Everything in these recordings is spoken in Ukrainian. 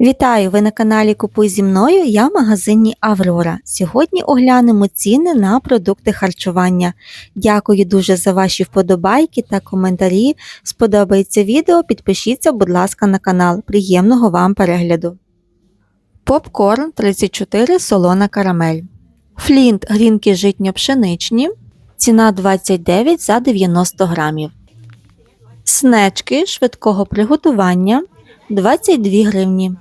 Вітаю! Ви на каналі Купуй зі мною. Я в магазині Аврора. Сьогодні оглянемо ціни на продукти харчування. Дякую дуже за ваші вподобайки та коментарі. Сподобається відео, підпишіться, будь ласка, на канал. Приємного вам перегляду. Попкорн 34 солона карамель. Флінт грінки житньо-пшеничні. Ціна 29 за 90 грамів. Снечки швидкого приготування 22 гривні.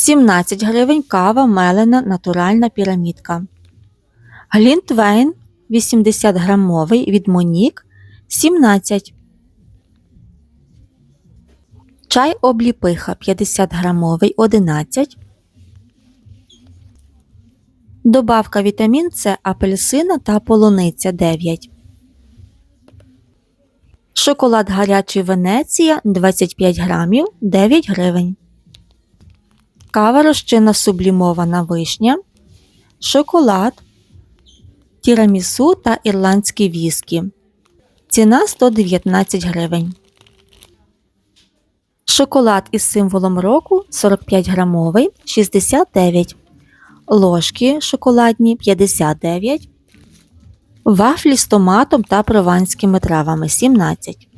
17 гривень кава мелена натуральна пірамідка. Глінтвейн 80 грамовий від Монік 17. Чай обліпиха 50 грамовий 11. Добавка вітамін С апельсина та полуниця 9. Шоколад гарячий Венеція 25 грамів 9 гривень. Кава розчинна сублімована вишня, шоколад, тірамісу та ірландські віскі. Ціна 119 гривень. Шоколад із символом року 45 грамовий 69. Ложки шоколадні 59. Вафлі з томатом та прованськими травами 17.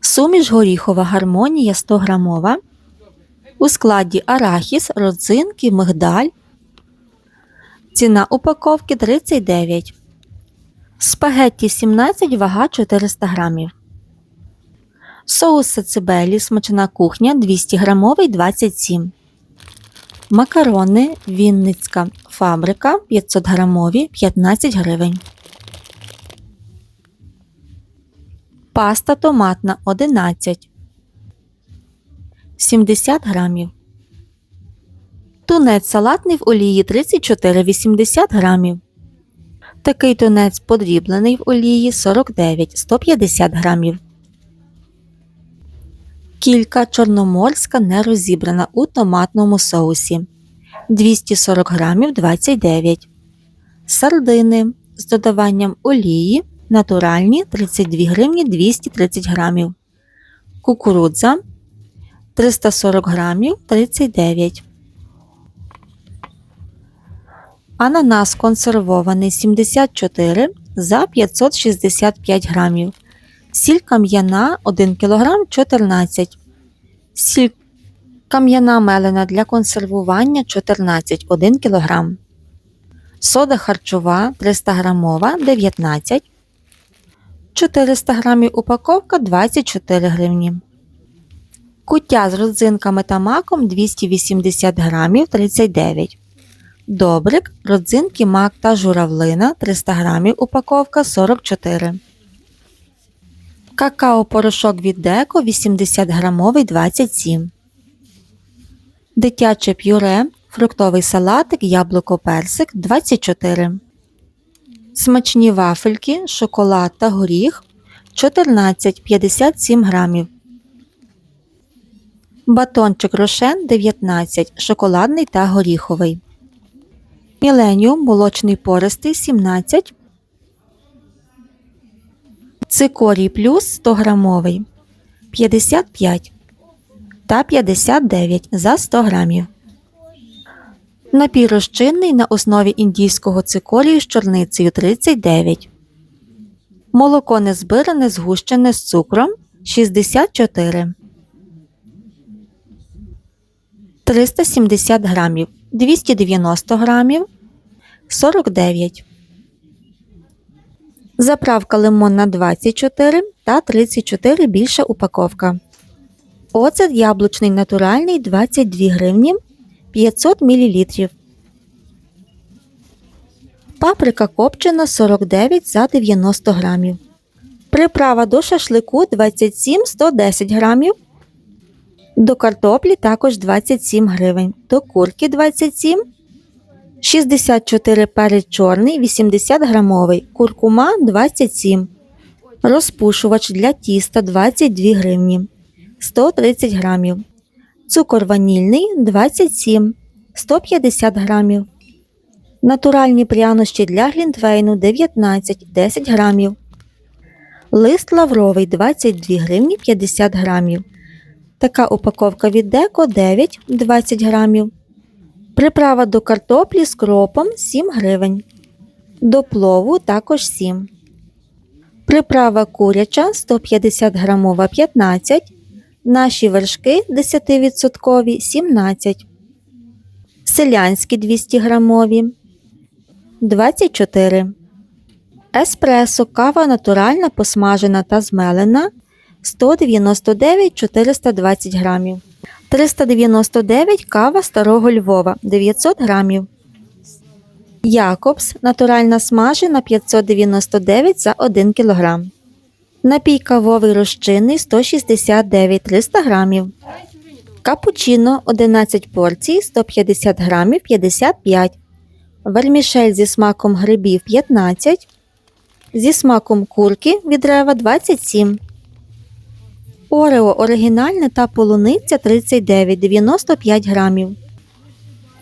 Суміш горіхова гармонія 100 грамова. У складі арахіс, родзинки, мигдаль. Ціна упаковки 39. Спагетті 17, вага 400 грамів. Соус сацибелі, смачна кухня 200 грамовий 27. Макарони Вінницька фабрика 500 грамові 15 гривень. Паста томатна 11. 70 грамів. Тунець салатний в олії 34,80 грамів. Такий тунець подріблений в олії 49 150 грамів. Кілька чорноморська не розібрана у томатному соусі 240 грамів 29. Сардини з додаванням олії натуральні 32 гривні 230 грамів. Кукурудза 340 грамів 39. Ананас консервований 74 за 565 грамів. Сіль кам'яна 1 кг 14. Сіль кам'яна мелена для консервування 14 1 кг. Сода харчова 300 грамова 19. 400 грамів упаковка 24 гривні. Куття з родзинками та маком 280 грамів 39. Добрик, родзинки, мак та журавлина 300 грамів упаковка 44. Какао-порошок від Деко 80 грамовий 27. Дитяче пюре, фруктовий салатик, яблуко персик 24. Смачні вафельки, шоколад та горіх 14,57 грамів. Батончик рошен 19, шоколадний та горіховий. Міленіум молочний пористий 17. Цикорій плюс 100 грамовий 55 та 59 за 100 грамів. Напій розчинний на основі індійського цикорію з чорницею 39. Молоко незбиране згущене з цукром 64. 370 грамів, 290 грамів, 49. Заправка лимонна 24 та 34 більша упаковка. Оцет яблучний натуральний 22 гривні 500 мл. Паприка копчена 49 за 90 грамів. Приправа до шашлику 27 110 грамів. До картоплі також 27 гривень. До курки 27 64 перець чорний 80 грамовий. Куркума 27. Розпушувач для тіста 22 гривні. 130 грамів. Цукор ванільний 27 150 грамів. Натуральні прянощі для глінтвейну 19 10 грамів. Лист лавровий 22 гривні 50 грамів. Така упаковка від Деко 9 20 грамів. Приправа до картоплі з кропом 7 гривень. До плову також 7. Приправа куряча 150 грамова 15. Наші вершки 10% 17. Селянські 200 грамові 24. Еспресо кава натуральна посмажена та змелена 199 420 грамів. 399 кава старого Львова 900 грамів. Якобс натуральна смажена 599 за 1 кг. Напій кавовий розчинний 169 300 грамів. Капучино 11 порцій 150 грамів 55. Вермішель зі смаком грибів 15. Зі смаком курки від рева 27. Орео оригінальне та полуниця 39 95 грамів.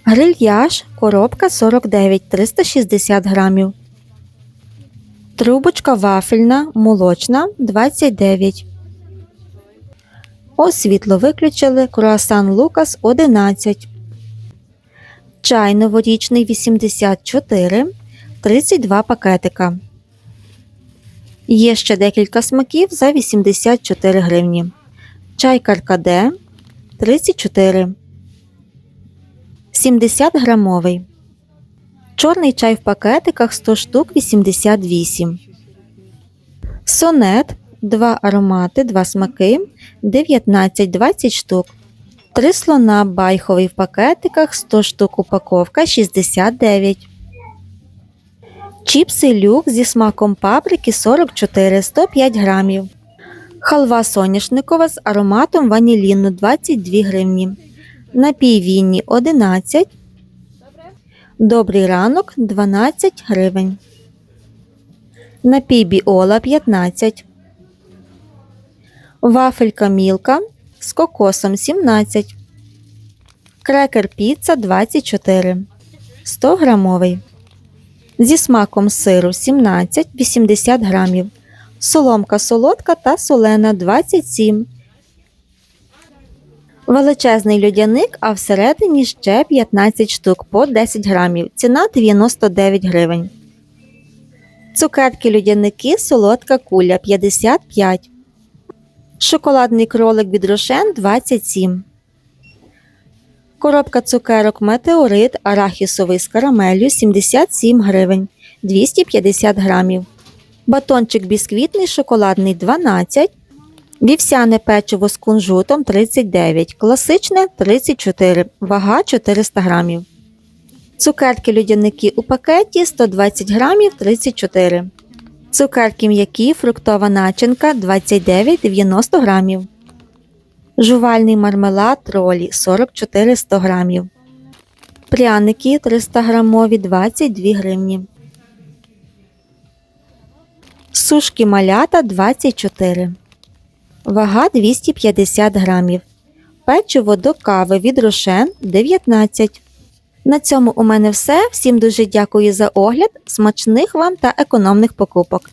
Грильяж коробка 49 360 грамів. Трубочка вафельна молочна 29. О, світло виключили. Круасан Лукас 11. Чай новорічний 84 32 пакетика. Є ще декілька смаків за 84 гривні. Чай Каркаде 34. 70 грамовий. Чорний чай в пакетиках 100 штук 88. Сонет 2 аромати, 2 смаки 19-20 штук. 3 слона байховий в пакетиках 100 штук упаковка 69. Чіпси люк зі смаком паприки 44 105 грамів. Халва соняшникова з ароматом ваніліну 22 гривні. Напій Вінні 11. Добрий ранок 12 гривень. Напій Біола 15. Вафелька Мілка з кокосом 17. Крекер піца 24. 100 грамовий. Зі смаком сиру 17 80 грамів. Соломка солодка та солена 27. Величезний льодяник, а всередині ще 15 штук по 10 грамів. Ціна 99 гривень. Цукерки льодяники солодка куля 55. Шоколадний кролик від Рошен 27. Коробка цукерок Метеорит арахісовий з карамеллю 77 гривень 250 грамів. Батончик бісквітний шоколадний 12. Вівсяне печиво з кунжутом 39, класичне 34, вага 400 грамів. Цукерки людяники у пакеті 120 грамів 34. Цукерки м'які, фруктова начинка 29-90 грамів. Жувальний мармелад тролі 44 100 грамів. Пряники 300 грамові 22 гривні. Сушки малята 24. Вага 250 грамів. Печиво до кави від рошен 19. На цьому у мене все. Всім дуже дякую за огляд. Смачних вам та економних покупок.